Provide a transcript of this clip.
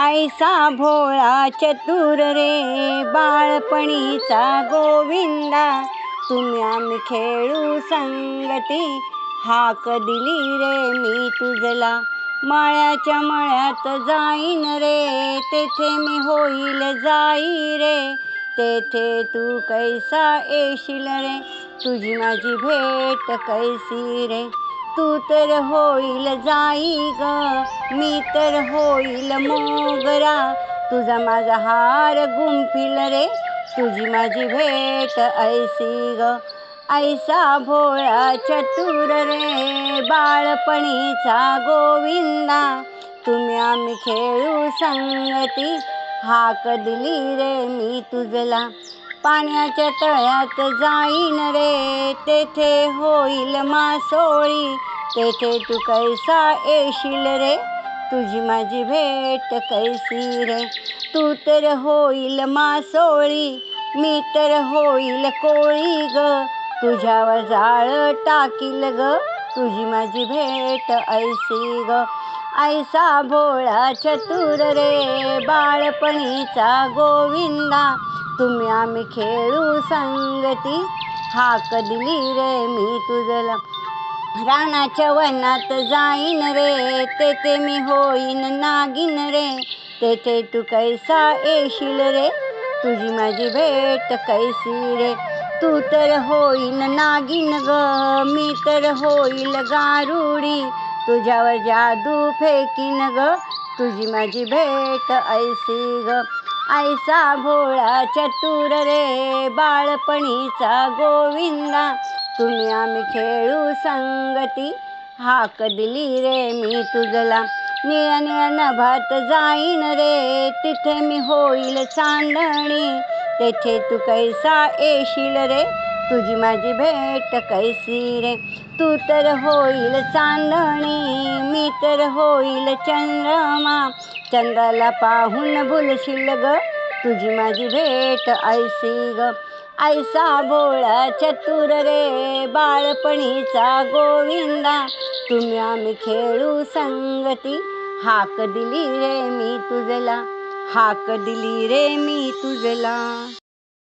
ऐसा भोळा चतुर रे बाळपणीचा गोविंदा. तुम्ही आम्ही खेळू संगती हाक दिली रे मी तुझला. माळ्याच्या मळ्यात जाईन रे तेथे मी होईल जाई रे. तेथे तू कैसा येशील रे तुझी माझी भेट कैसी रे. तू तर होईल जाई ग मी तर होईल मोगरा. तुझा माझा हार गुंफिल रे तुझी माझी भेट ऐसी ग. ऐसा भोळा चतुर रे बाळपणीचा गोविंदा. तुम्ही आम्ही खेळू संगती हाक दिली रे मी तुझला. पाण्याच्या तळ्यात जाईन रे तेथे होईल मासोळी तेथे तू कैसा येशील रे? तुझी माझी भेट कैसी रे? तू तर होईल मासोळी मी तर होईल कोळी ग. तुझ्यावर जाळ टाकील ग. तुझी माझी भेट ऐसी ग. ऐसा भोळा चतुर रे बाळपणीचा गोविंदा. तुम्ही आम्ही खेळू संगती. हाक दिली रे मी तुझला. रानाच्या वनात जाईन रे तेथे मी होईन नागिन रे. तेथे तू कैसा येशील रे? तुझी माझी भेट कैसी रे? तू तर होईन नागिन ग मी तर होईल गारुडी. तुझ्यावर जादू फेकीन ग तुझी माझी भेट ऐसी ग. ऐसा भोळा चतुर रे बाळपणीचा गोविंदा. तुम्ही आम्ही खेळू संगती हाक दिली रे मी तुझला. निळ्या निळ्या नभात जाईन रे तिथे मी होईल चांदणी. तेथे तू कैसा येशील रे? तुझी माझी भेट कैसी रे? तू तर होईल चांदणी मी तर होईल चंद्रमा. चंद्राला पाहून भुलशील ग तुझी माझी भेट ऐसी ग. ऐसा भोळा चतुर रे बाळपणीचा गोविंदा. तुम्ही आम्ही खेळू संगती हाक दिली रे मी तुझला. हाक दिली रे मी तुझला.